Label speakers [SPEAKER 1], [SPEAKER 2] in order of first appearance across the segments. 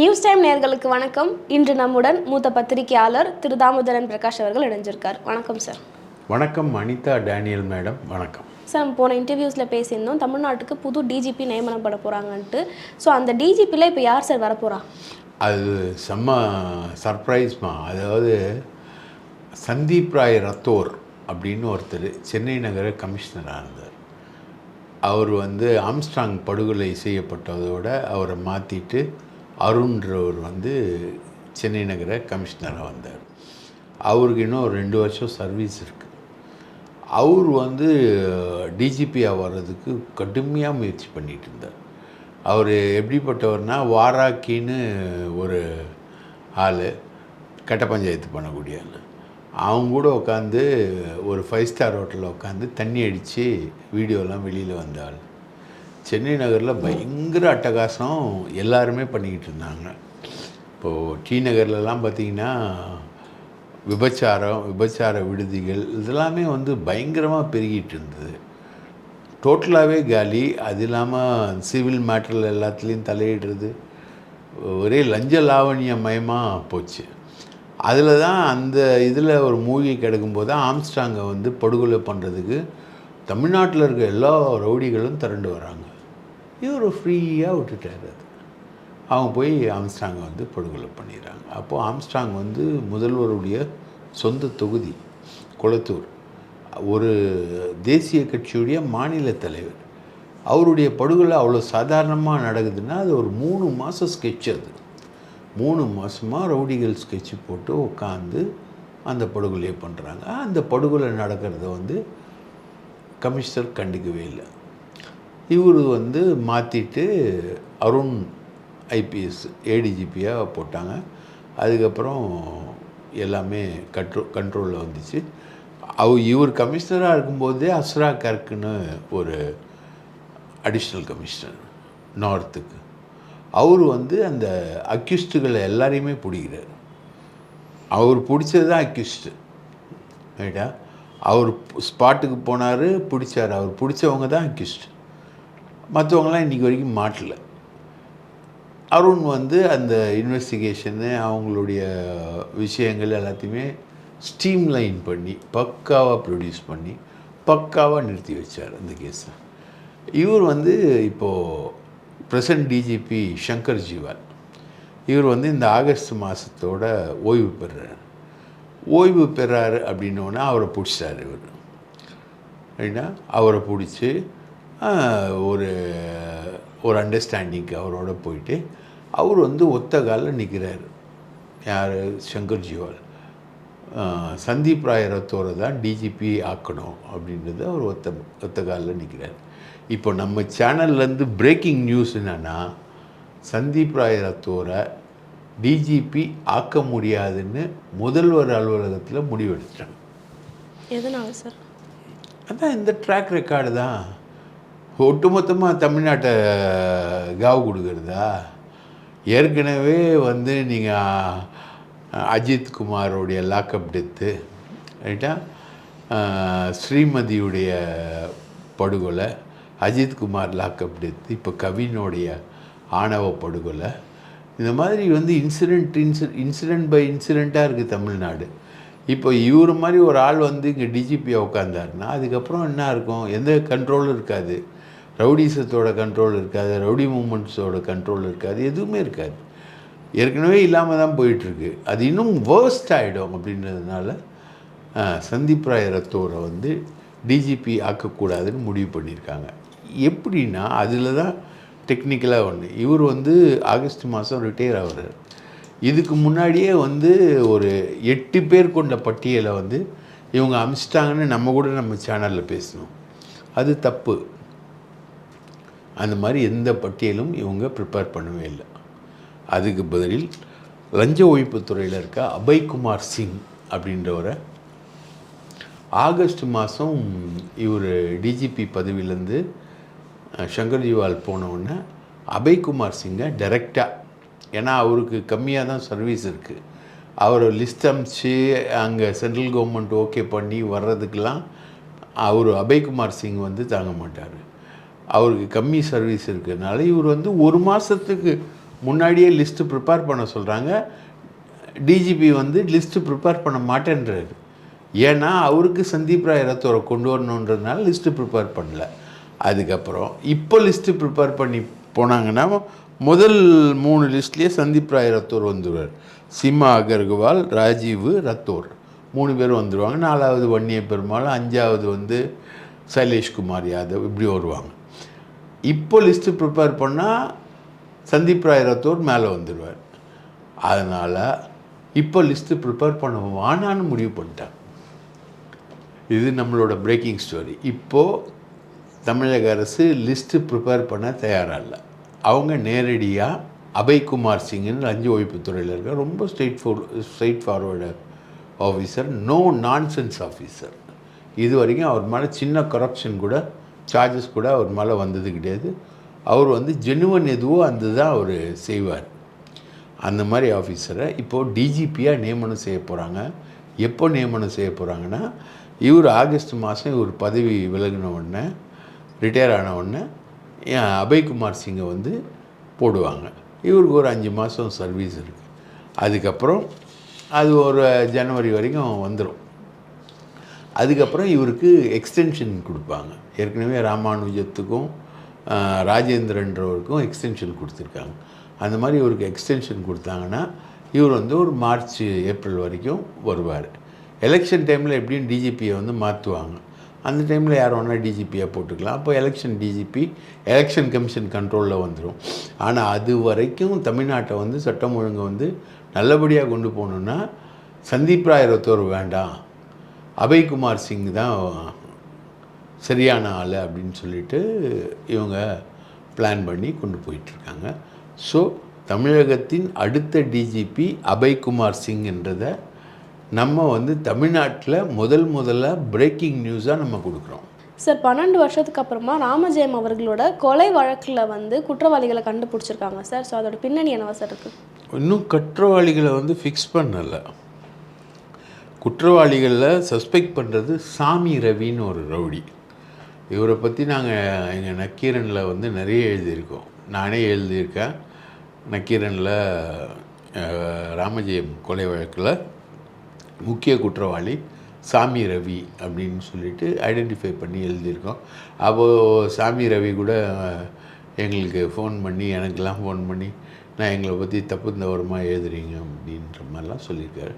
[SPEAKER 1] News time நேயர்களுக்கு வணக்கம். இன்று நம்முடன் மூத்த பத்திரிகையாளர் திரு தாமோதரன் பிரகாஷ் அவர்கள் இணைஞ்சிருக்கார். வணக்கம் சார்.
[SPEAKER 2] வணக்கம் அனிதா டேனியல் மேடம். வணக்கம்.
[SPEAKER 1] சார் போன இன்டர்வியூஸில் பேசியிருந்தோம். தமிழ்நாட்டுக்கு புது டிஜிபி நியமனம் பண்ண போகிறாங்கன்ட்டு ஸோ அந்த டிஜிபியில் இப்போ யார் சார் வரப்போகிறா
[SPEAKER 2] அது செம்ம சர்ப்ரைஸ்மா அதாவது சந்தீப் ராய் ரத்தோர் அப்படின்னு ஒருத்தர் சென்னை நகர கமிஷனராக இருந்தார். அவர் வந்து ஆம்ஸ்ட்ராங் படுகொலை செய்யப்பட்டதோட அவரை மாற்றிட்டு அருண்ன்றவர் வந்து சென்னை நகர கமிஷனராக வந்தார். அவருக்கு இன்னும் ஒரு ரெண்டு வருஷம் சர்வீஸ் இருக்குது அவர் வந்து டிஜிபியாக வர்றதுக்கு கடுமையாக முயற்சி பண்ணிகிட்டு இருந்தார். அவர் எப்படிப்பட்டவர்னா வாராக்கின்னு ஒரு ஆள் கட்ட பஞ்சாயத்து பண்ணக்கூடிய ஆள். அவங்க கூட உட்காந்து ஒரு ஃபைவ் ஸ்டார் ஹோட்டலில் உட்காந்து தண்ணி அடித்து வீடியோலாம் வெளியில் வந்த ஆள். சென்னை நகரில் பயங்கர அட்டகாசம் எல்லாருமே பண்ணிக்கிட்டு இருந்தாங்க. இப்போது டி நகர்லலாம் பார்த்திங்கன்னா விபச்சாரம் விபச்சார விடுதிகள் இதெல்லாமே வந்து பயங்கரமாக பெருகிட்டு இருந்தது. டோட்டலாகவே காலி அது இல்லாமல் சிவில் மேட்டரில் எல்லாத்துலேயும் தலையிடுறது ஒரே லஞ்ச லாவணிய மயமாக போச்சு. அதில் தான் அந்த இதில் ஒரு மூவி கிடக்கும்போது தான் ஆம்ஸ்டாங்கை வந்து படுகொலை பண்ணுறதுக்கு தமிழ்நாட்டில் இருக்க எல்லா ரவுடிகளும் திரண்டு வராங்க. இவர் ஃப்ரீயாக விட்டுட்டார் அது. அவங்க போய் ஆம்ஸ்டாங்கை வந்து படுகொலை பண்ணிடுறாங்க. அப்போது ஆம்ஸ்டாங் வந்து முதல்வருடைய சொந்த தொகுதி குளத்தூர். ஒரு தேசிய கட்சியுடைய மாநில தலைவர். அவருடைய படுகொலை அவ்வளோ சாதாரணமாக நடக்குதுன்னா அது ஒரு மூணு மாதம் ஸ்கெட்ச் அது. மூணு மாதமாக ரவுடிகள் ஸ்கெட்சு போட்டு உட்காந்து அந்த படுகொலையை பண்ணுறாங்க அந்த படுகொலை நடக்கிறத வந்து கமிஷனர் கண்டுக்கவே இல்லை. இவர் வந்து மாற்றிட்டு அருண் ஐபிஎஸ் ஏடிஜிபியாக போட்டாங்க. அதுக்கப்புறம் எல்லாமே கண்ட்ரோ கண்ட்ரோலில் வந்துச்சு. அவ இவர் கமிஷனராக இருக்கும்போதே அஸ்ரா கர்க்குன்னு ஒரு அடிஷ்னல் கமிஷனர் நார்த்துக்கு. அவர் வந்து அந்த அக்யூஸ்டுகளை எல்லாரையுமே பிடிக்கிறார். அவர் பிடிச்சது தான் அக்யூஸ்டு ரைட்டா? அவர் ஸ்பாட்டுக்கு போனார் பிடிச்சார். அவர் பிடிச்சவங்க தான் அக்யூஸ்டு. மற்றவங்களாம் இன்றைக்கி வரைக்கும் மாட்டலை. அருண் வந்து அந்த இன்வெஸ்டிகேஷனு அவங்களுடைய விஷயங்கள் எல்லாத்தையுமே ஸ்ட்ரீம்லைன் பண்ணி பக்காவாக ப்ரொடியூஸ் பண்ணி பக்காவாக நிறுத்தி வச்சார் அந்த கேஸை இவர் வந்து இப்போது ப்ரெசன்ட் டிஜிபி சங்கர் ஜீவால் இவர் வந்து இந்த ஆகஸ்ட் மாதத்தோட ஓய்வு பெறுறார் ஓய்வு பெறாரு அப்படின்னோடனே அவரை பிடிச்சார் இவர். அப்படின்னா அவரை பிடிச்சி ஒரு ஒரு அண்டர்ஸ்டாண்டிங்க்கு அவரோட போயிட்டு அவர் வந்து ஒத்த காலில் நிற்கிறார் யார்? சங்கர் ஜிவால் சந்தீப் ராய் ரத்தோரை தான் டிஜிபி ஆக்கணும் அப்படின்றது அவர் ஒத்த ஒத்த காலில் நிற்கிறார் இப்போ நம்ம சேனல்லேருந்து பிரேக்கிங் நியூஸ் என்னென்னா சந்தீப் ராய் ரத்தோரை டிஜிபி ஆக்க முடியாதுன்னு முதல்வர் அலுவலகத்தில் முடிவெடுத்துட்டாங்க.
[SPEAKER 1] எதனால சார்?
[SPEAKER 2] அதான் இந்த ட்ராக் ரெக்கார்டு தான். ஒட்டுமொத்தமாக தமிழ்நாட்டை காவு கொடுக்குறதா? ஏற்கனவே வந்து நீங்கள் அஜித் குமாரோடைய லாக்அப் டெத்து ரைட்டா? ஸ்ரீமதியுடைய படுகொலை அஜித் குமார் லாக்அப் டெத்து இப்போ கவினுடைய ஆணவ படுகொலை. இந்த மாதிரி வந்து இன்சிடெண்ட் இன்சி இன்சிடெண்ட் பை இன்சிடெண்ட்டாக இருக்குது தமிழ்நாடு. இப்போ இவர் மாதிரி ஒரு ஆள் வந்து இங்கே டிஜிபியாக உட்காந்தாருன்னா அதுக்கப்புறம் என்ன இருக்கும்? எந்த கண்ட்ரோலும் இருக்காது. ரவுடிசத்தோட கண்ட்ரோல் இருக்காது ரவுடி மூமெண்ட்ஸோட கண்ட்ரோல் இருக்காது எதுவுமே இருக்காது. ஏற்கனவே இல்லாமல் தான் போயிட்டுருக்கு. அது இன்னும் வேர்ஸ்ட் ஆகிடும் அப்படின்றதுனால சந்தீப் ராய் ரத்தோரை வந்து டிஜிபி ஆக்கக்கூடாதுன்னு முடிவு பண்ணியிருக்காங்க. எப்படின்னா அதில் தான் டெக்னிக்கலாக ஒன்று இவர் வந்து ஆகஸ்ட் மாதம் ரிட்டையர் ஆகிறார் இதுக்கு முன்னாடியே வந்து ஒரு எட்டு பேர் கொண்ட பட்டியலை வந்து இவங்க அமிச்சிட்டாங்கன்னு நம்ம கூட நம்ம சேனலில் பேசணும். அது தப்பு. அந்த மாதிரி எந்த பட்டியலும் இவங்க ப்ரிப்பேர் பண்ணவே இல்லை. அதுக்கு பதிலில் லஞ்ச ஒழிப்புத்துறையில் இருக்க அபய்குமார் சிங் அப்படின்றவரை ஆகஸ்ட் மாதம் இவர் டிஜிபி பதவியிலேருந்து சங்கர் ஜிவால் போனவுடனே அபய்குமார் சிங்கை டைரெக்டாக ஏன்னா அவருக்கு கம்மியாக தான் சர்வீஸ் இருக்குது அவரை லிஸ்ட் அமிச்சு அங்கே சென்ட்ரல் கவர்மெண்ட் ஓகே பண்ணி வர்றதுக்கெலாம் அவர் அபய்குமார் சிங் வந்து தாங்க மாட்டார். அவருக்கு கம்மி சர்வீஸ் இருக்கிறதுனால இவர் வந்து ஒரு மாதத்துக்கு முன்னாடியே லிஸ்ட்டு ப்ரிப்பேர் பண்ண சொல்கிறாங்க டிஜிபி வந்து லிஸ்ட்டு ப்ரிப்பேர் பண்ண மாட்டேன்றாரு. ஏன்னா அவருக்கு சந்தீப் ராய் ரத்தோரை கொண்டு வரணுன்றதுனால லிஸ்ட்டு ப்ரிப்பேர் பண்ணல. அதுக்கப்புறம் இப்போ லிஸ்ட்டு ப்ரிப்பேர் பண்ணி போனாங்கன்னா முதல் மூணு லிஸ்ட்லேயே சந்தீப் ராய் ரத்தோர் வந்துடுவார் சிம்மா அகர்வால் ராஜீவ் ரத்தோர் மூணு பேர் வந்துடுவாங்க நாலாவது வன்னிய பெருமாள் அஞ்சாவது வந்து சைலேஷ்குமார் யாதவ் இப்படி வருவாங்க. இப்போ லிஸ்ட்டு ப்ரிப்பேர் பண்ணால் சந்தீப் ராய் ரத்தோர் மேலே வந்துடுவார் அதனால் இப்போ லிஸ்ட்டு ப்ரிப்பேர் பண்ண வானான்னு முடிவு பண்ணிட்டாங்க. இது நம்மளோட பிரேக்கிங் ஸ்டோரி இப்போது தமிழக அரசு லிஸ்ட்டு ப்ரிப்பேர் பண்ண தயாராக இல்லை. அவங்க நேரடியாக அபய்குமார் சிங்னு லஞ்ச ஒழிப்புத்துறையில் இருக்க ரொம்ப straight for straight forward officer no nonsense officer இது வரைக்கும் அவர் மேலே சின்ன கரப்ஷன் கூட சார்ஜஸ் கூட அவர் மேலே வந்தது கிடையாது. அவர் வந்து ஜெனுவன் எதுவோ அந்த தான் அவர் செய்வார். அந்த மாதிரி ஆஃபீஸரை இப்போது டிஜிபியாக நியமனம் செய்ய போகிறாங்க எப்போ நியமனம் செய்ய போகிறாங்கன்னா இவர் ஆகஸ்ட் மாதம் இவர் பதவி விலகின உடனே ரிட்டையர் ஆன உடனே அபய்குமார் சிங்கை வந்து போடுவாங்க. இவருக்கு ஒரு அஞ்சு மாதம் சர்வீஸ் இருக்குது அதுக்கப்புறம் அது ஒரு ஜனவரி வரைக்கும் வந்துடும் அதுக்கப்புறம் இவருக்கு எக்ஸ்டென்ஷன் கொடுப்பாங்க. ஏற்கனவே ராமானுஜத்துக்கும் ராஜேந்திரன்றவருக்கும் எக்ஸ்டென்ஷன் கொடுத்துருக்காங்க. அந்த மாதிரி இவருக்கு எக்ஸ்டென்ஷன் கொடுத்தாங்கன்னா இவர் வந்து ஒரு மார்ச் ஏப்ரல் வரைக்கும் வருவார். எலெக்ஷன் டைமில் எப்படியும் டிஜிபியை வந்து மாற்றுவாங்க அந்த டைமில் யார் வேணால் டிஜிபியாக போட்டுக்கலாம். அப்போ எலெக்ஷன் டிஜிபி எலெக்ஷன் கமிஷன் கண்ட்ரோலில் வந்துடும் ஆனால் அது வரைக்கும் தமிழ்நாட்டை வந்து சட்டம் ஒழுங்கை வந்து நல்லபடியாக கொண்டு போகணுன்னா சந்தீப் ராய் ரத்தோர் வேண்டாம். அபய்குமார் சிங் தான் சரியான ஆள் அப்படின்னு சொல்லிட்டு இவங்க பிளான் பண்ணி கொண்டு போயிட்டுருக்காங்க. ஸோ தமிழகத்தின் அடுத்த டிஜிபி அபய்குமார் சிங் என்றதை நம்ம வந்து தமிழ்நாட்டில் முதல் முதல்ல பிரேக்கிங் நியூஸாக நம்ம கொடுக்குறோம்.
[SPEAKER 1] சார் பன்னெண்டு வருஷத்துக்கு அப்புறமா ராமஜெயம் அவர்களோட கொலை வழக்கில் வந்து குற்றவாளிகளை கண்டுபிடிச்சிருக்காங்க சார் ஸோ அதோட பின்னணி என்னவா சார் இருக்குது
[SPEAKER 2] இன்னும் குற்றவாளிகளை வந்து ஃபிக்ஸ் பண்ணலை. குற்றவாளிகளில் சஸ்பெக்ட் பண்ணுறது சாமி ரவின்னு ஒரு ரவுடி. இவரை பற்றி நாங்கள் எங்கள் நக்கீரனில் வந்து நிறைய எழுதியிருக்கோம். நானே எழுதியிருக்கேன். நக்கீரனில் ராமஜெயம் கொலை வழக்கில் முக்கிய குற்றவாளி சாமி ரவி அப்படின்னு சொல்லிட்டு ஐடென்டிஃபை பண்ணி எழுதியிருக்கோம். அப்போது சாமி ரவி கூட எங்களுக்கு ஃபோன் பண்ணி எனக்கெல்லாம் ஃபோன் பண்ணி நான் எங்களை பற்றி தப்பு தவறமாக எழுதுறீங்க அப்படின்ற மாதிரிலாம் சொல்லியிருக்காரு.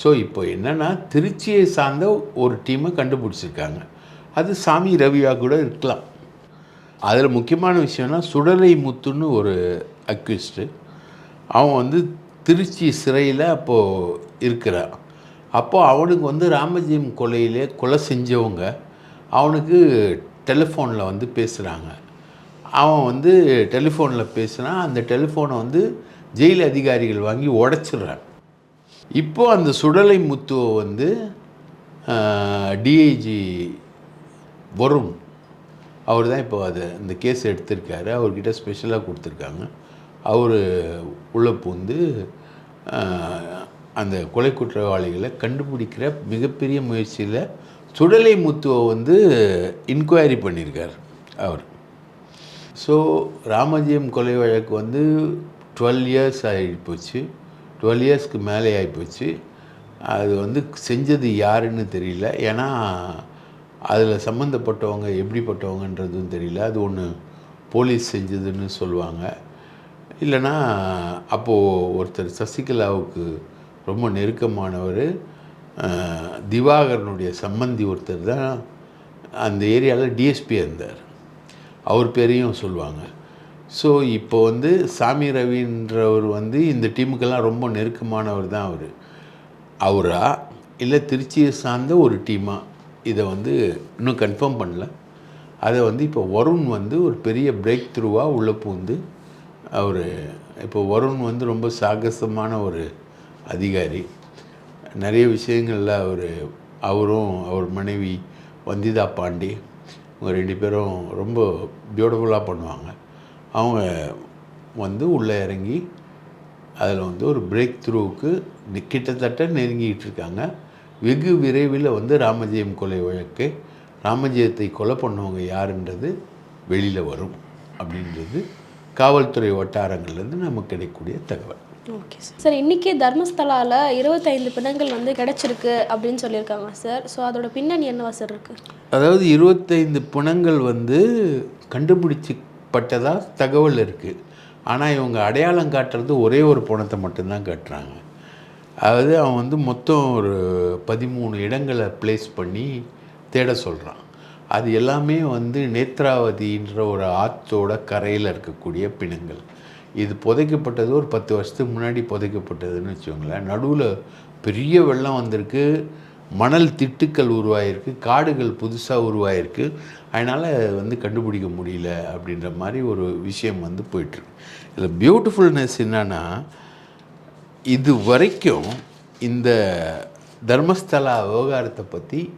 [SPEAKER 2] ஸோ இப்போ என்னென்னா திருச்சியை சார்ந்த ஒரு டீமை கண்டுபிடிச்சிருக்காங்க. அது சாமி ரவியாக கூட இருக்கலாம். அதில் முக்கியமான விஷயம்னா சுடலை முத்துன்னு ஒரு அக்யூஸ்டு அவன் வந்து திருச்சி சிறையில் அப்போது இருக்கிறான். அப்போது அவனுக்கு வந்து ராமஜெயம் கொலையிலே கொலை செஞ்சவங்க அவனுக்கு டெலிஃபோனில் வந்து பேசுகிறாங்க அவன் வந்து டெலிஃபோனில் பேசுனா அந்த டெலிஃபோனை வந்து ஜெயில் அதிகாரிகள் வாங்கி உடச்சிடுறான். இப்போது அந்த சுடலை முத்துவை வந்து டிஐஜி வருண் அவர் தான் இப்போ அதை இந்த கேஸ் எடுத்திருக்காரு. அவர்கிட்ட ஸ்பெஷலாக கொடுத்துருக்காங்க. அவர் உள்ளே பூந்து அந்த கொலை குற்றவாளிகளை கண்டுபிடிக்கிற மிகப்பெரிய முயற்சியில் சுடலை முத்துவை வந்து இன்கொயரி பண்ணியிருக்கார் அவர். ஸோ ராமஜெயம் கொலை வழக்கு வந்து டுவெல் இயர்ஸ் ஆகிப்போச்சு டுவெல் இயர்ஸ்க்கு மேலே ஆகிப்போச்சு அது வந்து செஞ்சது யாருன்னு தெரியல. ஏன்னா அதில் சம்மந்தப்பட்டவங்க எப்படிப்பட்டவங்கன்றதும் தெரியல. அது ஒன்று போலீஸ் செஞ்சதுன்னு சொல்லுவாங்க. இல்லைன்னா அப்போது ஒருத்தர் சசிகலாவுக்கு ரொம்ப நெருக்கமானவர் திவாகரனுடைய சம்மந்தி ஒருத்தர் தான் அந்த ஏரியாவில் டிஎஸ்பி இருந்தார். அவர் பேரையும் சொல்லுவாங்க. ஸோ இப்போ வந்து சாமி ரவின்றவர் வந்து இந்த டீமுக்கெல்லாம் ரொம்ப நெருக்கமானவர் தான் அவர். அவரா? இல்லை திருச்சியை சார்ந்த ஒரு டீமாக இதை வந்து இன்னும் கன்ஃபார்ம் பண்ணல. அதை வந்து இப்போ வருண் வந்து ஒரு பெரிய பிரேக் த்ரூவாக உள்ளே பூந்து அவர் இப்போ வருண் வந்து ரொம்ப சாகசமான ஒரு அதிகாரி. நிறைய விஷயங்களில் அவர் அவரும் அவர் மனைவி வந்திதா பாண்டி இவங்க ரெண்டு பேரும் ரொம்ப பியூட்டிஃபுல்லாக பண்ணுவாங்க. அவங்க வந்து உள்ளே இறங்கி அதில் வந்து ஒரு பிரேக் த்ரூவுக்கு கிட்டத்தட்ட நெருங்கிட்டு இருக்காங்க. வெகு விரைவில் வந்து ராமஜெயம் கொலை வழக்கு ராமஜெயத்தை கொலை பண்ணவங்க யாருன்றது வெளியில் வரும் அப்படின்றது காவல்துறை வட்டாரங்கள்லேருந்து நமக்கு கிடைக்கக்கூடிய தகவல்.
[SPEAKER 1] Okay sir. சார் இன்றைக்கி தர்மஸ்தலாவில் இருபத்தைந்து பிணங்கள் வந்து கிடச்சிருக்கு அப்படின்னு சொல்லியிருக்காங்க சார். ஸோ அதோட பின்னணி என்னவா சார் இருக்குது
[SPEAKER 2] அதாவது இருபத்தைந்து பிணங்கள் வந்து கண்டுபிடிச்சிப்பட்டதா தகவல் இருக்குது ஆனால் இவங்க அடையாளம் காட்டுறது ஒரே ஒரு பணத்தை மட்டும்தான் காட்டுறாங்க. அதாவது அவன் வந்து மொத்தம் ஒரு பதிமூணு இடங்களை ப்ளேஸ் பண்ணி தேட சொல்கிறான் அது எல்லாமே வந்து நேத்ராவதின்ற ஒரு ஆற்றோட கரையில் இருக்கக்கூடிய பிணங்கள். இது புதைக்கப்பட்டது ஒரு பத்து வருஷத்துக்கு முன்னாடி புதைக்கப்பட்டதுன்னு வச்சுக்கோங்களேன். நடுவில் பெரிய வெள்ளம் வந்திருக்கு. மணல் திட்டுக்கள் உருவாயிருக்கு. காடுகள் புதுசாக உருவாயிருக்கு. அதனால் வந்து கண்டுபிடிக்க முடியல அப்படின்ற மாதிரி ஒரு விஷயம் வந்து போயிட்டுருக்கு இதில் பியூட்டிஃபுல்னஸ் என்னன்னா இது வரைக்கும் இந்த தர்மஸ்தலா விவகாரத்தை பற்றி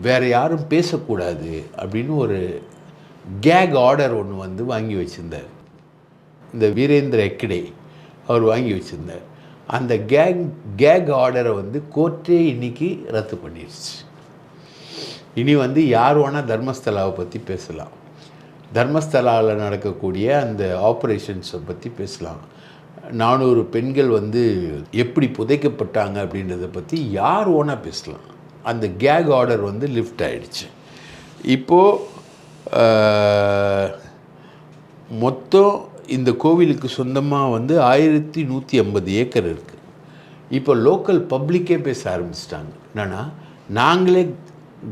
[SPEAKER 2] வேறு யாரும் பேசக்கூடாது அப்படின்னு ஒரு கேக் ஆர்டர் ஒன்று வந்து வாங்கி வச்சுருந்தார். இந்த வீரேந்திர எக்கடே அவர் வாங்கி வச்சுருந்தார். அந்த கேங் கேக் ஆர்டரை வந்து கோர்ட்டே இன்னைக்கு ரத்து பண்ணிடுச்சு இனி வந்து யார் வேணால் தர்மஸ்தலாவை பற்றி பேசலாம். தர்மஸ்தலாவில் நடக்கக்கூடிய அந்த ஆப்ரேஷன்ஸை பற்றி பேசலாம். நானூறு பெண்கள் வந்து எப்படி புதைக்கப்பட்டாங்க அப்படின்றத பற்றி யார் ஓனாக பேசலாம். அந்த கேக் ஆர்டர் வந்து லிஃப்ட் ஆகிடுச்சு இப்போது மொத்தம் இந்த கோவிலுக்கு சொந்தமாக வந்து ஆயிரத்தி நூற்றி ஐம்பது ஏக்கர் இருக்குது இப்போ லோக்கல் பப்ளிக்கே பேச ஆரம்பிச்சிட்டாங்க. என்னன்னா நாங்களே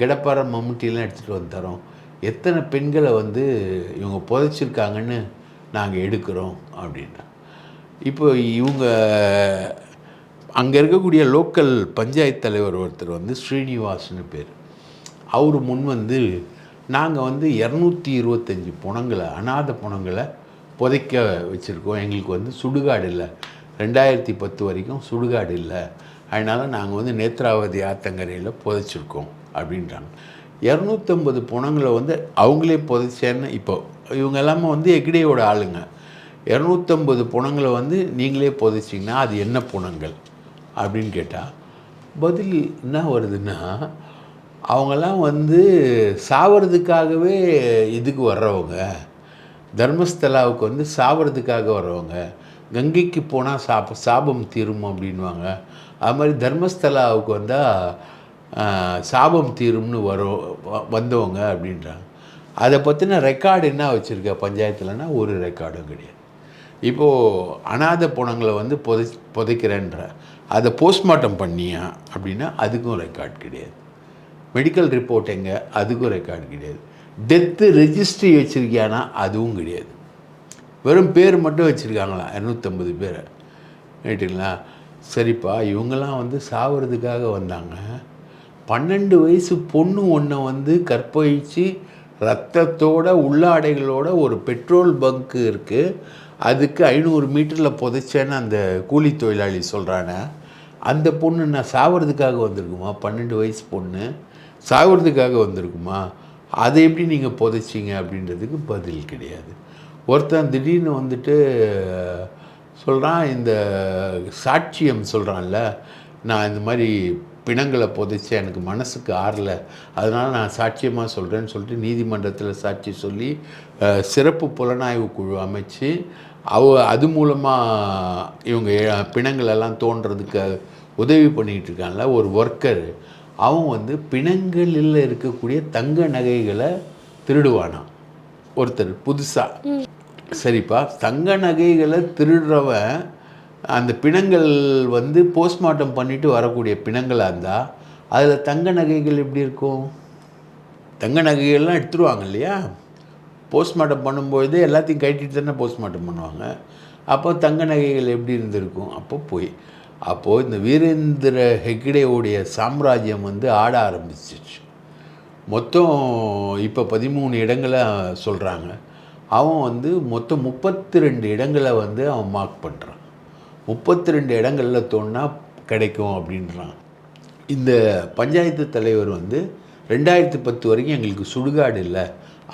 [SPEAKER 2] கடப்பாறை மம்முட்டிலாம் எடுத்துகிட்டு வந்து தரோம். எத்தனை பெண்களை வந்து இவங்க புதைச்சிருக்காங்கன்னு நாங்கள் எடுக்கிறோம் அப்படின்னா. இப்போ இவங்க அங்கே இருக்கக்கூடிய லோக்கல் பஞ்சாயத்து தலைவர் ஒருத்தர் வந்து ஸ்ரீனிவாஸ்னு பேர். அவர் முன் வந்து நாங்கள் வந்து இரநூத்தி இருபத்தஞ்சி புணங்களை அநாத புணங்களை புதைக்க வச்சுருக்கோம். எங்களுக்கு வந்து சுடுகாடு இல்லை. ரெண்டாயிரத்தி பத்து வரைக்கும் சுடுகாடு இல்லை. அதனால் நாங்கள் வந்து நேத்ராவதி ஆத்தங்கரையில் புதைச்சிருக்கோம் அப்படின்றாங்க. இரநூத்தம்பது புணங்களை வந்து அவங்களே புதைச்சேன்னு இப்போ இவங்க எல்லாமே வந்து எக்டேயோட ஆளுங்க. இரநூத்தம்பது புணங்களை வந்து நீங்களே புதைச்சிங்கன்னா அது என்ன புணங்கள் அப்படின்னு கேட்டால் பதில் என்ன வருதுன்னா அவங்கெல்லாம் வந்து சாவறதுக்காகவே இதுக்கு வர்றவங்க தர்மஸ்தலாவுக்கு வந்து சாவறதுக்காக வர்றவங்க கங்கைக்கு போனால் சாப்ப சாபம் தீரும் அப்படின்வாங்க அது மாதிரி தர்மஸ்தலாவுக்கு வந்தால் சாபம் தீரும்னு வரும் வ- வந்தவங்க அப்படின்றாங்க. அதை பற்றின ரெக்கார்டு என்ன வச்சுருக்க பஞ்சாயத்துலன்னா ஒரு ரெக்கார்டும் கிடையாது. இப்போது அனாதை பணங்களை வந்து புதை புதைக்கிறேன்ற. அதை போஸ்ட்மார்ட்டம் பண்ணியா அப்படின்னா அதுக்கும் ரெக்கார்ட் கிடையாது. மெடிக்கல் ரிப்போர்ட் எங்கே? அதுக்கும் ரெக்கார்டு கிடையாது. டெத்து ரெஜிஸ்ட்ரி வச்சுருக்கியானா அதுவும் கிடையாது. வெறும் பேர் மட்டும் வச்சுருக்காங்களா? இரநூத்தம்பது பேர். ரைட்டுங்களா சரிப்பா இவங்கெல்லாம் வந்து சாவறதுக்காக வந்தாங்க. பன்னெண்டு வயசு பொண்ணு ஒன்றை வந்து கற்பழித்து ரத்தத்தோட உள்ளாடைகளோட ஒரு பெட்ரோல் பங்க்கு இருக்குது அதுக்கு ஐநூறு மீட்டரில் புதைச்சேன்னு அந்த கூலி தொழிலாளி சொல்கிறானே அந்த பொண்ணு நான் சாவறதுக்காக வந்திருக்குமா? பன்னெண்டு வயசு பொண்ணு சாவறதுக்காக வந்திருக்குமா? அதை எப்படி நீங்கள் புதைச்சிங்க அப்படின்றதுக்கு பதில் கிடையாது. ஒருத்தன் திடீர்னு வந்துட்டு சொல்கிறான் இந்த சாட்சியம் சொல்கிறான்ல நான் இந்த மாதிரி பிணங்களை புதைச்சேன் எனக்கு மனசுக்கு ஆறல. அதனால் நான் சாட்சியமாக சொல்கிறேன்னு சொல்லிட்டு நீதிமன்றத்தில் சாட்சி சொல்லி சிறப்பு புலனாய்வு குழு அமைச்சு அவ அது மூலமாக இவங்க பிணங்களெல்லாம் தோன்றதுக்கு உதவி பண்ணிக்கிட்டு இருக்கான்ல ஒரு ஒர்க்கர் அவன் வந்து பிணங்களில் இருக்கக்கூடிய தங்க நகைகளை திருடுவானாம் ஒருத்தர் புதுசாக சரிப்பா. தங்க நகைகளை திருடுறவன் அந்த பிணங்கள் வந்து போஸ்ட்மார்ட்டம் பண்ணிவிட்டு வரக்கூடிய பிணங்களாக இருந்தால் அதில் தங்க நகைகள் எப்படி இருக்கும்? தங்க நகைகள்லாம் எடுத்துருவாங்க இல்லையா? போஸ்ட்மார்ட்டம் பண்ணும்போது எல்லாத்தையும் கட்டிட்டு தானே போஸ்ட்மார்ட்டம் பண்ணுவாங்க. அப்போ தங்க நகைகள் எப்படி இருந்திருக்கும்? அப்போ போய் அப்போது இந்த வீரேந்திர ஹெக்டேவுடைய சாம்ராஜ்யம் வந்து ஆட ஆரம்பிச்சிச்சு மொத்தம் இப்போ பதிமூணு இடங்களை சொல்கிறாங்க அவன் வந்து மொத்தம் முப்பத்தி ரெண்டு இடங்களை வந்து அவன் மார்க் பண்ணுறான் முப்பத்தி ரெண்டு இடங்களில் தோணுனா கிடைக்கும் அப்படின்றான். இந்த பஞ்சாயத்து தலைவர் வந்து ரெண்டாயிரத்தி பத்து வரைக்கும் எங்களுக்கு சுடுகாடு இல்லை.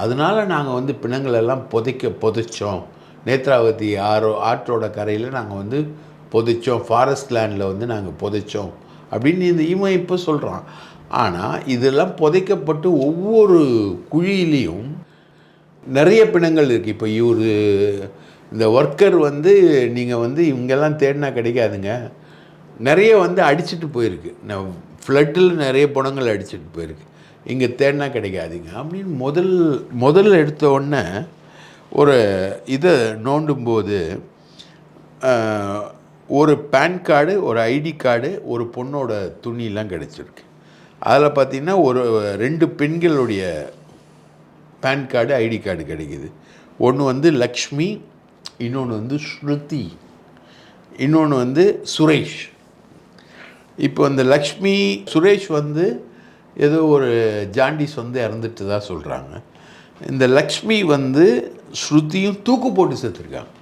[SPEAKER 2] அதனால் நாங்கள் வந்து பிணங்களெல்லாம் புதைக்க புதைச்சோம். நேத்ராவதி ஆறோ ஆற்றோட கரையில் நாங்கள் வந்து புதைச்சோம். ஃபாரஸ்ட் லேண்டில் வந்து நாங்கள் புதைச்சோம். அப்படின்னு இந்த இவன் இப்போ சொல்கிறான் ஆனால் இதெல்லாம் புதைக்கப்பட்டு ஒவ்வொரு குழியிலையும் நிறைய பிணங்கள் இருக்குது இப்போ இவர் இந்த ஒர்க்கர் வந்து நீங்கள் வந்து இவங்கெல்லாம் தேடினா கிடைக்காதுங்க. நிறைய வந்து அடிச்சிட்டு போயிருக்கு. நான் ஃப்ளட்டில் நிறைய பணங்கள் அடிச்சிட்டு போயிருக்கு. இங்கே தேடினா கிடைக்காதுங்க. அப்படின்னு முதல் முதல்ல எடுத்த உடனே ஒரு இதை நோண்டும்போது ஒரு பேன் கார்டு ஒரு ஐடி கார்டு ஒரு பொண்ணோட துணியெலாம் கிடச்சிருக்கு. அதில் பார்த்தீங்கன்னா ஒரு ரெண்டு பெண்களுடைய பேன் கார்டு ஐடி கார்டு கிடைக்குது. ஒன்று வந்து லக்ஷ்மி இன்னொன்று வந்து ஸ்ருதி. இன்னொன்று வந்து சுரேஷ். இப்போ இந்த லக்ஷ்மி சுரேஷ் வந்து ஏதோ ஒரு ஜாண்டிஸ் வந்து இறந்துட்டு தான் சொல்கிறாங்க இந்த லக்ஷ்மி வந்து ஸ்ருதியும் தூக்கு போட்டு செத்துருக்காங்க.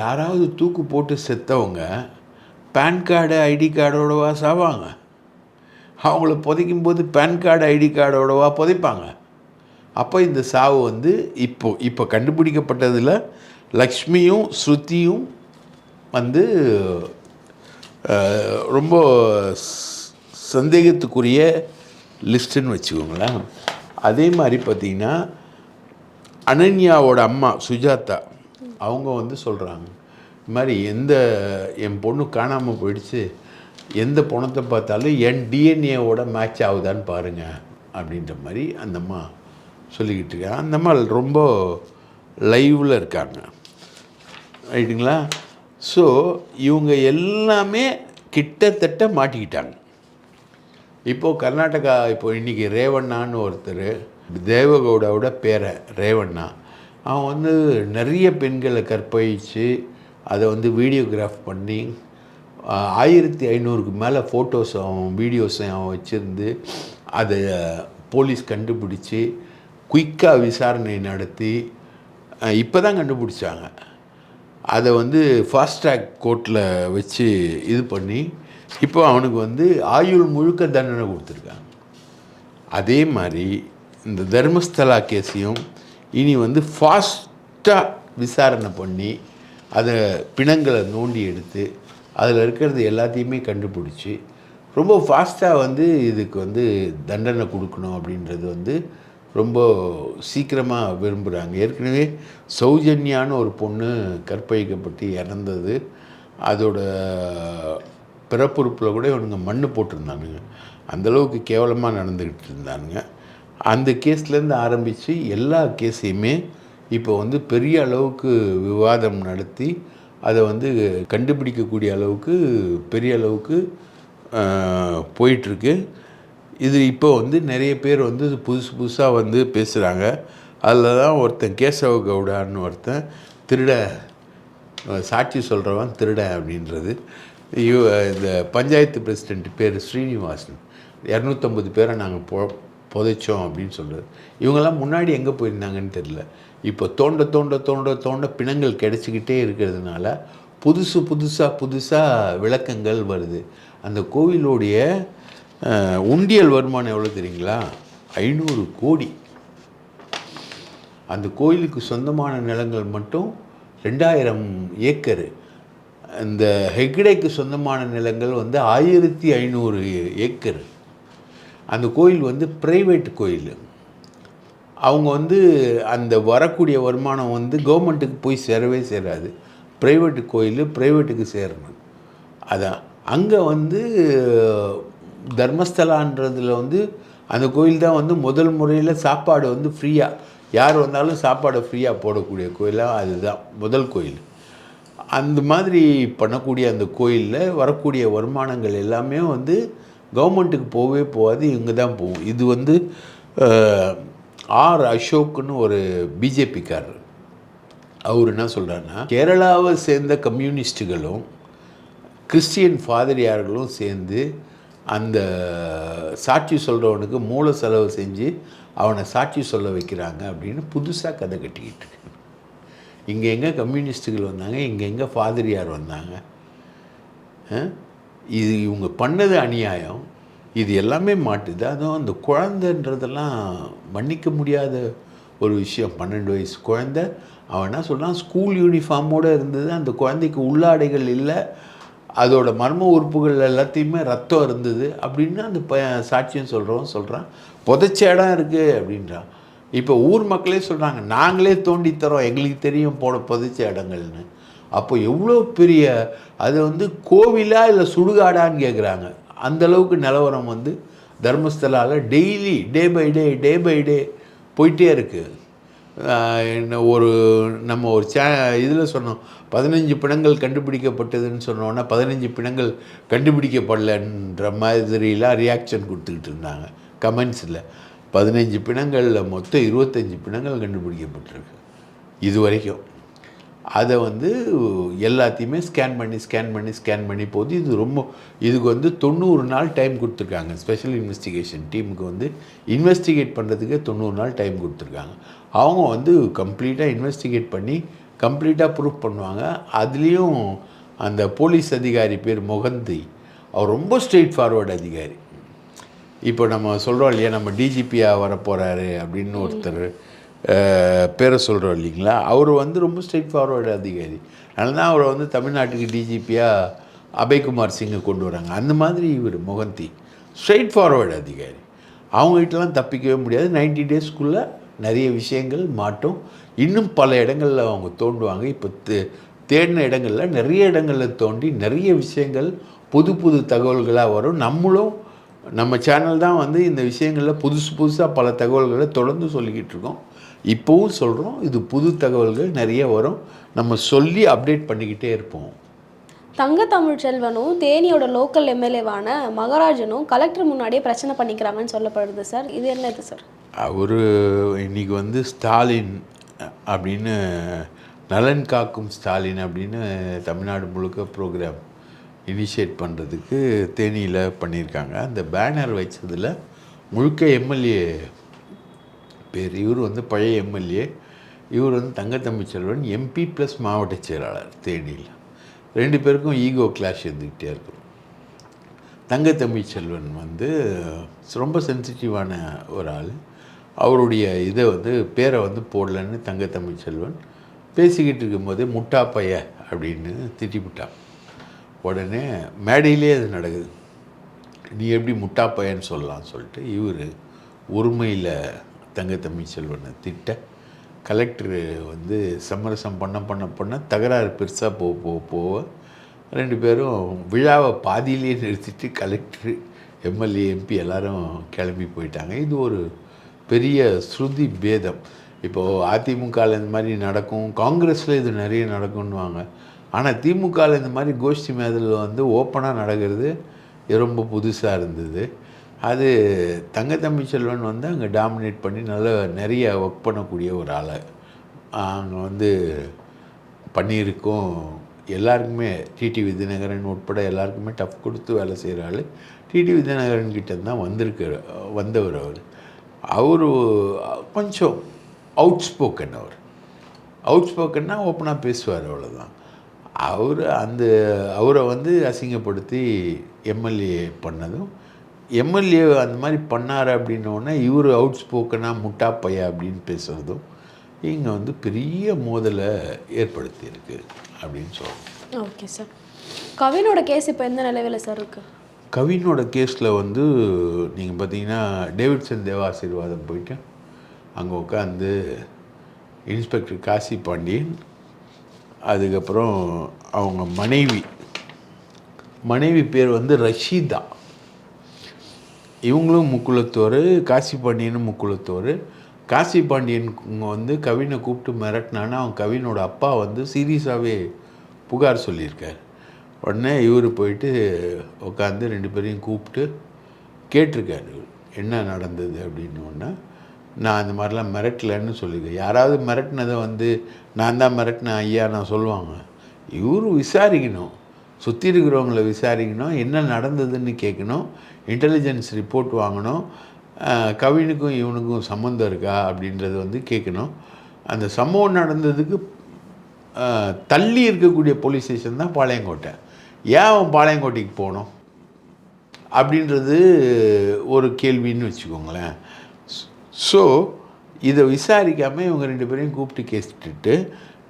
[SPEAKER 2] யாராவது தூக்கு போட்டு செத்தவங்க பேன் கார்டு ஐடி கார்டோடவா சாவாங்க. அவங்கள புதைக்கும் போது பேன் கார்டு ஐடி கார்டோடவா புதைப்பாங்க. அப்போ இந்த சாவு வந்து இப்போ இப்போ கண்டுபிடிக்கப்பட்டதில் லக்ஷ்மியும் ஸ்ருதியும் வந்து ரொம்ப சந்தேகத்துக்குரிய லிஸ்ட்டுன்னு வச்சுக்கோங்களேன். அதே மாதிரி பார்த்தீங்கன்னா அனன்யாவோட அம்மா சுஜாதா அவங்க வந்து சொல்கிறாங்க இது மாதிரி எந்த என் பொண்ணு காணாமல் போயிடுச்சு. எந்த பணத்தை பார்த்தாலும் என் டிஎன்ஏவோட மேட்ச் ஆகுதான்னு பாருங்கள் அப்படின்ற மாதிரி அந்த அம்மா சொல்லிக்கிட்டு இருக்கேன் அந்த மாதிரி ரொம்ப லைவில் இருக்காங்க. ரைட்டுங்களா ஸோ இவங்க எல்லாமே கிட்டத்தட்ட மாட்டிக்கிட்டாங்க. இப்போது கர்நாடகா இப்போது இன்றைக்கி ரேவண்ணான்னு ஒருத்தர் தேவகவுடாவோட பேரை ரேவண்ணா. அவன் வந்து நிறைய பெண்களை கற்பழித்து அதை வந்து வீடியோகிராஃப் பண்ணி ஆயிரத்தி ஐநூறுக்கு மேலே ஃபோட்டோஸ் அவன் வீடியோஸையும் அவன் வச்சுருந்து அதை போலீஸ் கண்டுபிடிச்சி குயிக்காக விசாரணை நடத்தி இப்போ தான் கண்டுபிடிச்சாங்க. அதை வந்து ஃபாஸ்ட் ட்ராக் கோர்ட்டில் வச்சு இது பண்ணி இப்போ அவனுக்கு வந்து ஆயுள் முழுக்க தண்டனை கொடுத்துருக்காங்க. அதே மாதிரி இந்த தர்மஸ்தலா கேஸையும் இனி வந்து ஃபாஸ்ட்டாக விசாரணை பண்ணி அதை பிணங்களை நோண்டி எடுத்து அதில் இருக்கிறது எல்லாத்தையுமே கண்டுபிடிச்சி ரொம்ப ஃபாஸ்ட்டாக வந்து இதுக்கு வந்து தண்டனை கொடுக்கணும் அப்படின்றது வந்து ரொம்ப சீக்கிரமாக விரும்புகிறாங்க ஏற்கனவே சௌஜன்யான்னு ஒரு பொண்ணு கற்பழிக்கப்பட்டு இறந்தது. அதோட பிறப்புறுப்பில் கூட இவனுங்க மண்ணு போட்டிருந்தானுங்க. அந்தளவுக்கு கேவலமாக நடந்துக்கிட்டு இருந்தானுங்க. அந்த கேஸ்லேருந்து ஆரம்பித்து எல்லா கேஸையுமே இப்போ வந்து பெரிய அளவுக்கு விவாதம் நடத்தி அதை வந்து கண்டுபிடிக்கக்கூடிய அளவுக்கு பெரிய அளவுக்கு போயிட்டுருக்கு இது இப்போ வந்து நிறைய பேர் வந்து இது புதுசு புதுசாக வந்து பேசுகிறாங்க அதில் தான் ஒருத்தன் கேசவ கவுடான்னு ஒருத்தன் திருட சாட்சி சொல்கிறவன் திருட அப்படின்றது. இவ இந்த பஞ்சாயத்து பிரசிடென்ட் பேர் ஸ்ரீனிவாசன். இரநூத்தம்பது பேரை நாங்கள் பொ புதைச்சோம் அப்படின்னு சொல்கிறது இவங்கெல்லாம் முன்னாடி எங்கே போயிருந்தாங்கன்னு தெரியல. இப்போ தோண்ட தோண்ட தோண்ட தோண்ட பிணங்கள் கிடச்சிக்கிட்டே இருக்கிறதுனால புதுசு புதுசாக புதுசாக விளக்கங்கள் வருது. அந்த கோவிலுடைய உண்டியல் வருமானம் எவ்வளோ தெரியுங்களா? ஐநூறு கோடி. அந்த கோயிலுக்கு சொந்தமான நிலங்கள் மட்டும் ரெண்டாயிரம் ஏக்கரு. இந்த ஹெக்டேக்கு சொந்தமான நிலங்கள் வந்து ஆயிரத்தி ஐநூறு ஏக்கர். அந்த கோயில் வந்து ப்ரைவேட் கோயில். அவங்க வந்து அந்த வரக்கூடிய வருமானம் வந்து கவர்மெண்ட்டுக்கு போய் சேரவே சேராது. ப்ரைவேட் கோயில் ப்ரைவேட்டுக்கு சேரணும். அதான். அங்கே வந்து தர்மஸ்தலான்றதுல வந்து அந்த கோயில் தான் வந்து முதல் முறையில் சாப்பாடு வந்து ஃப்ரீயாக யார் வந்தாலும் சாப்பாடை ஃப்ரீயாக போடக்கூடிய கோயிலாக அதுதான் முதல் கோயில். அந்த மாதிரி பண்ணக்கூடிய அந்த கோயிலில் வரக்கூடிய வருமானங்கள் எல்லாமே வந்து கவர்மெண்ட்டுக்கு போகவே போகாது இங்கே தான் போகும். இது வந்து ஆர் அசோக்னு ஒரு பிஜேபிக்காரர். அவர் என்ன சொல்கிறாருன்னா கேரளாவை சேர்ந்த கம்யூனிஸ்ட்டுகளும் கிறிஸ்டியன் ஃபாதரியார்களும் சேர்ந்து அந்த சாட்சி சொல்கிறவனுக்கு மூல செலவு செஞ்சு அவனை சாட்சி சொல்ல வைக்கிறாங்க அப்படின்னு புதுசாக கதை கட்டிக்கிட்டு இருக்கு. இங்கே எங்கே கம்யூனிஸ்ட்டுகள் வந்தாங்க இங்கே எங்கே ஃபாதரியார் வந்தாங்க. இது இவங்க பண்ணது அநியாயம். இது எல்லாமே மாட்டுது. அதுவும் அந்த குழந்தைன்றதெல்லாம் மன்னிக்க முடியாத ஒரு விஷயம். பன்னெண்டு வயசு குழந்தை. அவன் என்ன சொல்கிறான் ஸ்கூல் யூனிஃபார்மோடு இருந்தது. அந்த குழந்தைக்கு உள்ளாடைகள் இல்லை. அதோட மர்ம உறுப்புகள் எல்லாத்தையுமே ரத்தம் இருந்தது அப்படின்னு அந்த ப சாட்சியம் சொல்கிறவன் சொல்கிறான் புதைச்ச இடம் இருக்குது அப்படின்றான். இப்போ ஊர் மக்களே சொல்கிறாங்க நாங்களே தோண்டி தரோம் எங்களுக்கு தெரியும் போட புதைச்ச இடங்கள்னு. அப்போ எவ்வளோ பெரிய அது வந்து கோவிலா இல்லை சுடுகாடான்னு கேட்குறாங்க அந்த அளவுக்கு நிலவரம் வந்து தர்மஸ்தலால் daily day by day day by day போயிட்டே இருக்குது ஒரு நம்ம ஒரு சே இதில் சொன்னோம் பதினஞ்சு பிணங்கள் கண்டுபிடிக்கப்பட்டதுன்னு சொன்னோன்னா பதினஞ்சு பிணங்கள் கண்டுபிடிக்கப்படலன்ற மாதிரிலாம் ரியாக்ஷன் கொடுத்துக்கிட்டு இருந்தாங்க. கமெண்ட்ஸில் பதினஞ்சு பிணங்களில் மொத்தம் இருபத்தஞ்சி பிணங்கள் கண்டுபிடிக்கப்பட்டிருக்கு. இது வரைக்கும். அதை வந்து எல்லாத்தையுமே ஸ்கேன் பண்ணி ஸ்கேன் பண்ணி ஸ்கேன் பண்ணி போது இது ரொம்ப இதுக்கு வந்து தொண்ணூறு நாள் டைம் கொடுத்துருக்காங்க. ஸ்பெஷல் இன்வெஸ்டிகேஷன் டீமுக்கு வந்து இன்வெஸ்டிகேட் பண்ணுறதுக்கே தொண்ணூறு நாள் டைம் கொடுத்துருக்காங்க. அவங்க வந்து கம்ப்ளீட்டாக இன்வெஸ்டிகேட் பண்ணி கம்ப்ளீட்டாக ப்ரூஃப் பண்ணுவாங்க. அதுலேயும் அந்த போலீஸ் அதிகாரி பேர் மொகந்தி அவர் ரொம்ப ஸ்ட்ரெயிட் ஃபார்வர்டு அதிகாரி. இப்போ நம்ம சொல்கிறோம் இல்லையா நம்ம டிஜிபியாக வர போகிறாரு அப்படின்னு ஒருத்தர். பேரை சொல்கிறோம் இல்லைங்களா? அவர் வந்து ரொம்ப ஸ்ட்ரெயிட் ஃபார்வர்டு அதிகாரி. அதனால தான் அவரை வந்து தமிழ்நாட்டுக்கு டிஜிபியாக அபய்குமார் சிங்கை கொண்டு வராங்க. அந்த மாதிரி இவர் முகந்தி. ஸ்ட்ரெயிட் ஃபார்வர்டு அதிகாரி. அவங்ககிட்டலாம் தப்பிக்கவே முடியாது. 90 டேஸ்க்குள்ளே நிறைய விஷயங்கள் மாட்டும். இன்னும் பல இடங்களில் அவங்க தோண்டுவாங்க. இப்போ தே- தேடின இடங்களில் நிறைய இடங்களில் தோண்டி நிறைய விஷயங்கள் புது புது தகவல்களாக வரும். நம்மளும் நம்ம சேனல் தான் வந்து இந்த விஷயங்களில் புதுசு புதுசாக பல தகவல்களை தொடர்ந்து சொல்லிக்கிட்டு இருக்கோம். இப்போவும் சொல்கிறோம் இது புது தகவல்கள் நிறைய வரும். நம்ம சொல்லி அப்டேட் பண்ணிக்கிட்டே இருப்போம்.
[SPEAKER 1] தங்க தமிழ் செல்வனும் தேனியோட லோக்கல் எம்எல்ஏவான மகராஜனும் கலெக்டர் முன்னாடியே பிரச்சனை பண்ணிக்கிறாங்கன்னு சொல்லப்படுது சார் இது என்னது சார்
[SPEAKER 2] அவர் இன்னைக்கு வந்து ஸ்டாலின் அப்படின்னு நலன் காக்கும் ஸ்டாலின் அப்படின்னு தமிழ்நாடு முழுக்க ப்ரோக்ராம் இனிஷியேட் பண்ணுறதுக்கு தேனியில் பண்ணியிருக்காங்க. அந்த பேனர் வச்சதில் முழுக்க எம்எல்ஏ பேர். இவர் வந்து பழைய எம்எல்ஏ இவர் வந்து தங்கத்தம்பி செல்வன் எம்பி ப்ளஸ் மாவட்ட செயலாளர் தேனியில். ரெண்டு பேருக்கும் ஈகோ கிளாஷ் இருந்துக்கிட்டே இருக்கும். தங்கத்தம்பி செல்வன் வந்து ரொம்ப சென்சிட்டிவான ஒரு ஆள். அவருடைய இதை வந்து பேரை வந்து போடலன்னு தங்கத்தம்பி செல்வன் பேசிக்கிட்டு இருக்கும்போது முட்டா பைய அப்படின்னு திட்டிவிட்டான். உடனே மேடையிலே அது நடக்குது. நீ எப்படி முட்டா பையன்னு சொல்லலாம்னு சொல்லிட்டு இவர் உரிமையில் தங்கத்தம்பி செல்வனை திட்ட கலெக்டர் வந்து சமரசம் பண்ண பண்ண பண்ண தகராறு பெருசாக போக போக போக ரெண்டு பேரும் விழாவை பாதியிலேயே நிறுத்திட்டு கலெக்டர் எம்எல்ஏ எம்பி எல்லாரும் கிளம்பி போயிட்டாங்க. இது ஒரு பெரிய ஸ்ருதி பேதம். இப்போது அதிமுகவில் இந்த மாதிரி நடக்கும் காங்கிரஸில் இது நிறைய நடக்கும்னுவாங்க ஆனால் திமுகவில் இந்த மாதிரி கோஷ்டி மேதில் வந்து ஓப்பனாக நடக்கிறது ரொம்ப புதுசாக இருந்தது. அது தங்கத்தம்பி செல்வன் வந்து அங்கே டாமினேட் பண்ணி நல்லா நிறைய ஒர்க் பண்ணக்கூடிய ஒரு ஆளை. அங்கே வந்து பண்ணியிருக்கோம். எல்லாருக்குமே டிடி வித்யநகரன் உட்பட எல்லாருக்குமே டஃப் கொடுத்து வேலை செய்கிற ஆள். டிடி வித்யநகரன் கிட்டே தான் வந்திருக்கார் வந்தவர் அவர். அவர் கொஞ்சம் அவுட் ஸ்போக்கன் அவர். அவுட் ஸ்போக்கன்னா ஓப்பனாக பேசுவார் அவ்வளோதான் அவர் அந்த அவரை வந்து அசிங்கப்படுத்தி எம்எல்ஏ பண்ணதும் எம்எல்ஏ அந்த மாதிரி பண்ணார் அப்படின்னோடனே இவர் அவுட் ஸ்போக்கனாக முட்டா பையா அப்படின்னு பேசுகிறதும் இங்கே வந்து பெரிய மோதலை ஏற்படுத்தியிருக்கு அப்படின்னு சொல்கிறோம்
[SPEAKER 1] ஓகே சார் கவினோட கேஸ் இப்போ எந்த நிலவில் சார் இருக்கு?
[SPEAKER 2] கவினோட கேஸில் வந்து நீங்கள் பார்த்தீங்கன்னா டேவிட்சன் தேவாசீர்வாதம் போயிட்டு அங்கே உட்காந்து இன்ஸ்பெக்டர் காசி பாண்டியன் அதுக்கப்புறம் அவங்க மனைவி மனைவி பேர் வந்து ரஷீதா. இவங்களும் முக்குலத்தோர் காசி பாண்டியனும் முக்குலத்தோர் காசி பாண்டியன் வந்து கவினை கூப்பிட்டு மிரட்டினான்னா அவன் கவினோட அப்பா வந்து சீரியஸாகவே புகார் சொல்லியிருக்கார். உடனே இவர் போயிட்டு உட்காந்து ரெண்டு பேரையும் கூப்பிட்டு கேட்டிருக்காரு என்ன நடந்தது? அப்படின்னோடனே நான் அந்த மாதிரிலாம் மிரட்டலன்னு சொல்லியிருக்கேன். யாராவது மிரட்டினதை வந்து நான் தான் மிரட்டினேன் ஐயா நான் சொல்லுவாங்க. இவரும் விசாரிக்கணும். சுற்றி இருக்கிறவங்கள விசாரிக்கணும் என்ன நடந்ததுன்னு கேட்கணும் இன்டெலிஜென்ஸ் ரிப்போர்ட் வாங்கணும் கவினுக்கும் இவனுக்கும் சம்மந்தம் இருக்கா அப்படின்றது வந்து கேட்கணும். அந்த சம்பவம் நடந்ததுக்கு தள்ளி இருக்கக்கூடிய போலீஸ் ஸ்டேஷன் தான் பாளையங்கோட்டை. ஏன் அவன் பாளையங்கோட்டைக்கு போகணும்? அப்படின்றது ஒரு கேள்வின்னு வச்சுக்கோங்களேன். ஸோ இதை விசாரிக்காமல் இவங்க ரெண்டு பேரையும் கூப்பிட்டு கேட்டுட்டு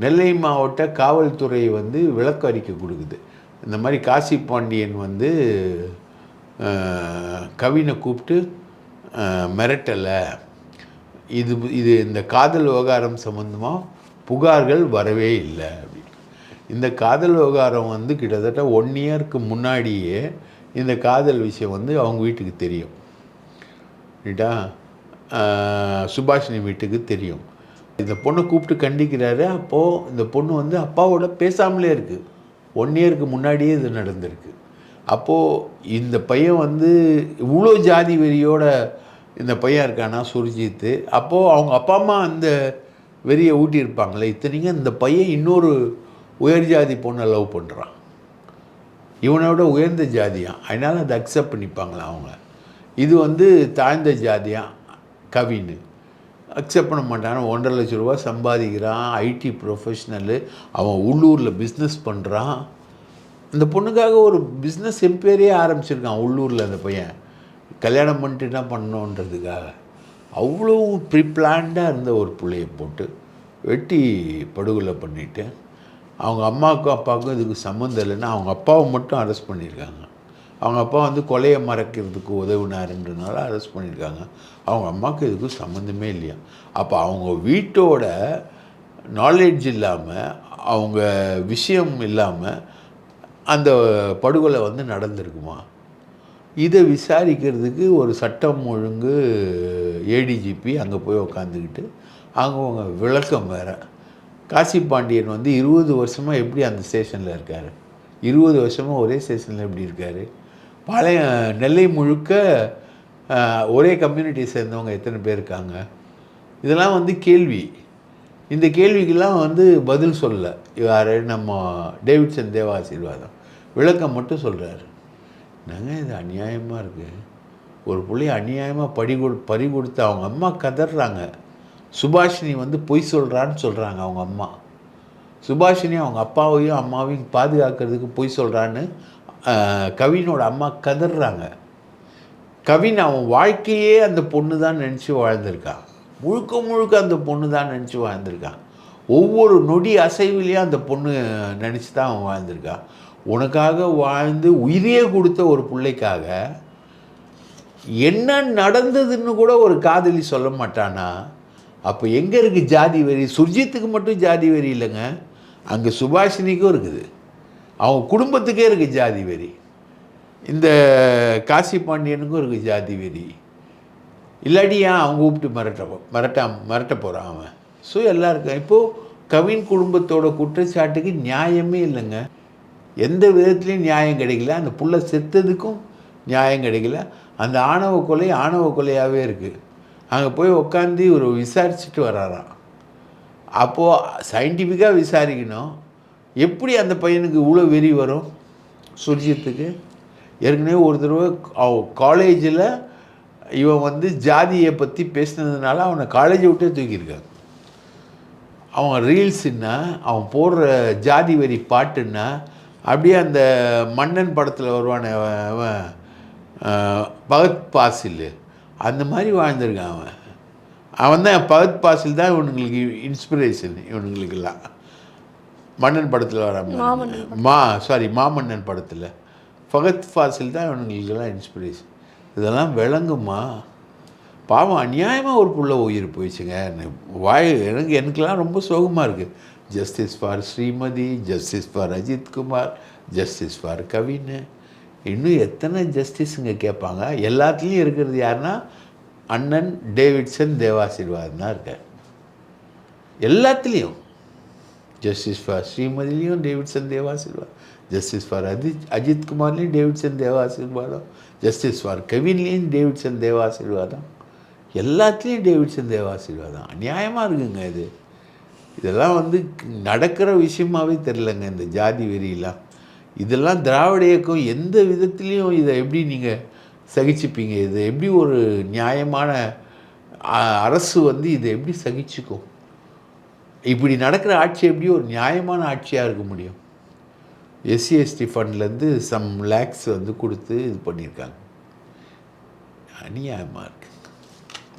[SPEAKER 2] நெல்லை மாவட்ட காவல்துறை வந்து விளக்கு அறிக்கை கொடுக்குது. இந்த மாதிரி காசி பாண்டியன் வந்து கவினை கூப்பிட்டு மிரட்டலை. இது இது இந்த காதல் விவகாரம் சம்மந்தமாக புகார்கள் வரவே இல்லை அப்படின்னு. இந்த காதல் விவகாரம் வந்து கிட்டத்தட்ட ஒன் இயருக்கு முன்னாடியே இந்த காதல் விஷயம் வந்து அவங்க வீட்டுக்கு தெரியும். ரைட்டா? சுபாஷினி வீட்டுக்கு தெரியும். இந்த பொண்ணை கூப்பிட்டு கண்டிக்கிறாரு. அப்போது இந்த பொண்ணு வந்து அப்பாவோட பேசாமலே இருக்குது ஒன் இயருக்கு முன்னாடியே இது நடந்திருக்கு. அப்போது இந்த பையன் வந்து இவ்வளோ ஜாதி வெறியோட இந்த பையன் இருக்கானா சுர்ஜித்து? அப்போது அவங்க அப்பா அம்மா அந்த வெறியை ஊட்டியிருப்பாங்களே இத்தனைங்க இந்த பையன் இன்னொரு உயர் ஜாதி பொண்ணை லவ் பண்ணுறான் இவனோட உயர்ந்த ஜாதியான் அதனால் அதை அக்செப்ட் பண்ணிப்பாங்களா அவங்க? இது வந்து தாழ்ந்த ஜாதியான் கவின்னு. அக்செப்ட் பண்ண மாட்டான். ஒன்றரை லட்ச ரூபா சம்பாதிக்கிறான். ஐடி ப்ரொஃபஷ்னலு அவன் உள்ளூரில் பிஸ்னஸ் பண்ணுறான் இந்த பொண்ணுக்காக ஒரு பிஸ்னஸ் எம்பேரே ஆரம்பிச்சிருக்கான் உள்ளூரில் அந்த பையன். கல்யாணம் பண்ணிட்டு என்ன பண்ணோன்றதுக்காக அவ்வளோ ப்ரிப்ளான்டாக இருந்த ஒரு பிள்ளைய போட்டு வெட்டி படுகொலை பண்ணிவிட்டு அவங்க அம்மாவுக்கும் அப்பாவுக்கும் இதுக்கு சம்மந்தம் இல்லைன்னா அவங்க அப்பாவை மட்டும் அரெஸ்ட் பண்ணியிருக்காங்க. அவங்க அப்பா வந்து கொலையை மறைக்கிறதுக்கு உதவினாருன்றனால அரெஸ்ட் பண்ணியிருக்காங்க. அவங்க அம்மாவுக்கு இதுக்கும் சம்மந்தமே இல்லையா? அப்போ அவங்க வீட்டோட நாலேஜ் இல்லாமல் அவங்க விஷயம் இல்லாமல் அந்த படுகொலை வந்து நடந்திருக்குமா? இதை விசாரிக்கிறதுக்கு ஒரு சட்டம் ஒழுங்கு ஏடிஜிபி அங்கே போய் உக்காந்துக்கிட்டு அவங்கவுங்க விளக்கம் வேறு. காசி பாண்டியன் வந்து இருபது வருஷமாக எப்படி அந்த ஸ்டேஷனில் இருக்கார்? இருபது வருஷமாக ஒரே ஸ்டேஷனில் எப்படி இருக்கார்? பழைய நெல்லை முழுக்க ஒரே கம்யூனிட்டி சேர்ந்தவங்க எத்தனை பேர் இருக்காங்க? இதெல்லாம் வந்து கேள்வி. இந்த கேள்விக்கெல்லாம் வந்து பதில் சொல்ல. யார் நம்ம டேவிட்சன் தேவ ஆசீர்வாதம் விளக்கம் மட்டும் சொல்கிறாரு நாங்கள் இது அநியாயமாக இருக்குது ஒரு பிள்ளைய அநியாயமாக படி கொடு பறி கொடுத்து அவங்க அம்மா கதறாங்க சுபாஷினி வந்து பொய் சொல்கிறான்னு சொல்கிறாங்க அவங்க அம்மா. சுபாஷினி அவங்க அப்பாவையும் அம்மாவையும் பாதுகாக்கிறதுக்கு பொய் சொல்கிறான்னு கவினோட அம்மா கதறாங்க கவின் அவன் வாழ்க்கையே அந்த பொண்ணு தான் நினச்சி வாழ்ந்திருக்கான். முழுக்க முழுக்க அந்த பொண்ணு தான் நினச்சி வாழ்ந்திருக்கான். ஒவ்வொரு நொடி அசைவிலையும் அந்த பொண்ணு நினச்சி தான் அவன் வாழ்ந்திருக்கான். உனக்காக வாழ்ந்து உயிரையே கொடுத்த ஒரு பிள்ளைக்காக என்ன நடந்ததுன்னு கூட ஒரு காதலி சொல்ல மாட்டானா? அப்போ எங்கே இருக்குது ஜாதி வெறி? சுர்ஜித்துக்கு மட்டும் ஜாதி வெறி இல்லைங்க. அங்கே சுபாஷினிக்கும் இருக்குது. அவங்க குடும்பத்துக்கே இருக்குது ஜாதி வெறி. இந்த காசி பாண்டியனுக்கும் இருக்குது ஜாதி வெறி. இல்லாட்டி ஏன் அவங்க கூப்பிட்டு மிரட்ட மிரட்ட மிரட்ட போகிறான் அவன்? ஸோ எல்லாருக்கும் இப்போது கவின் குடும்பத்தோட குற்றச்சாட்டுக்கு நியாயமே இல்லைங்க. எந்த விதத்துலையும் நியாயம் கிடைக்கல. அந்த புள்ள செத்ததுக்கும் நியாயம் கிடைக்கல. அந்த ஆணவ கொலை ஆணவ கொலையாகவே இருக்குது அங்கே போய் உட்காந்து ஒரு விசாரிச்சுட்டு வராராம். அப்போது சயின்டிஃபிக்காக விசாரிக்கணும். எப்படி அந்த பையனுக்கு இவ்வளோ வெறி வரும்? சுர்ஜித்துக்கு. ஏற்கனவே ஒரு தடவை காலேஜில் இவன் வந்து ஜாதியை பற்றி பேசினதுனால அவனை காலேஜை விட்டே தூக்கியிருக்காங்க அவன் ரீல்ஸுன்னா அவன் போடுற ஜாதி வெறி பாட்டுன்னா அப்படியே அந்த மன்னன் படத்தில் வருவான அவன் பகத் பாசில். அந்த மாதிரி வாழ்ந்திருக்கான் அவன். அவன் தான் பகத் பாசில் தான் இவனுங்களுக்கு இன்ஸ்பிரேஷன் இவனுங்களுக்கெல்லாம். மன்னன் படத்தில்
[SPEAKER 1] மாமன்னன்
[SPEAKER 2] மா சாரி மாமன்னன் படத்தில். ஃபகத் ஃபாசில் தான் இவனுங்களுக்கெல்லாம் இன்ஸ்பிரேஷன் இதெல்லாம் விளங்குமா? பாவம் அநியாயமாக ஒரு புள்ள உயிர் போயிடுச்சுங்க. வாய் எனக்கு எனக்கெல்லாம் ரொம்ப சோகமாக இருக்குது justice for Srimathi justice for Ajith Kumar justice for Kavin இன்னும் எத்தனை ஜஸ்டிஸுங்க கேட்பாங்க? எல்லாத்துலேயும் இருக்கிறது யாருன்னா அண்ணன் டேவிட்சன் தேவாசீர்வாதம் தான் இருக்கார். எல்லாத்துலேயும். Justice for ஸ்ரீமதிலையும் Davidson Devasirvatham justice for Ajith Ajith குமார்லேயும் Davidson Devasirvatham justice for கவின்லேயும் டேவிட்சன் தேவாசீர்வாதம் எல்லாத்துலேயும் டேவிட்சன் தேவாசீர்வாதம் அநியாயமாக இருக்குங்க இது. இதெல்லாம் வந்து நடக்கிற விஷயமாவே தெரிலங்க இந்த ஜாதி வெறியெல்லாம். இதெல்லாம் திராவிட இயக்கம் எந்த விதத்துலேயும் இதை எப்படி நீங்கள் சகிச்சுப்பீங்க? இது எப்படி ஒரு நியாயமான அரசு வந்து இதை எப்படி சகிச்சுக்கும்? இப்படி நடக்கிற ஆட்சி எப்படி ஒரு நியாயமான ஆட்சியாக இருக்க முடியும். எஸ்சி எஸ்டி ஃபண்ட்லேருந்து சம் லேக்ஸ் வந்து கொடுத்து இது பண்ணியிருக்காங்க. அநியாயமாக இருக்கு.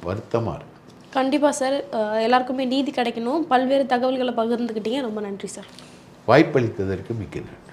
[SPEAKER 2] வருத்தமாக இருக்கு.
[SPEAKER 1] கண்டிப்பாக சார். எல்லாருக்குமே நீதி கிடைக்கணும். பல்வேறு தகவல்களை பகிர்ந்துக்கிட்டீங்க. ரொம்ப நன்றி சார்.
[SPEAKER 2] வாய்ப்பளித்ததற்கு மிக்க நன்றி.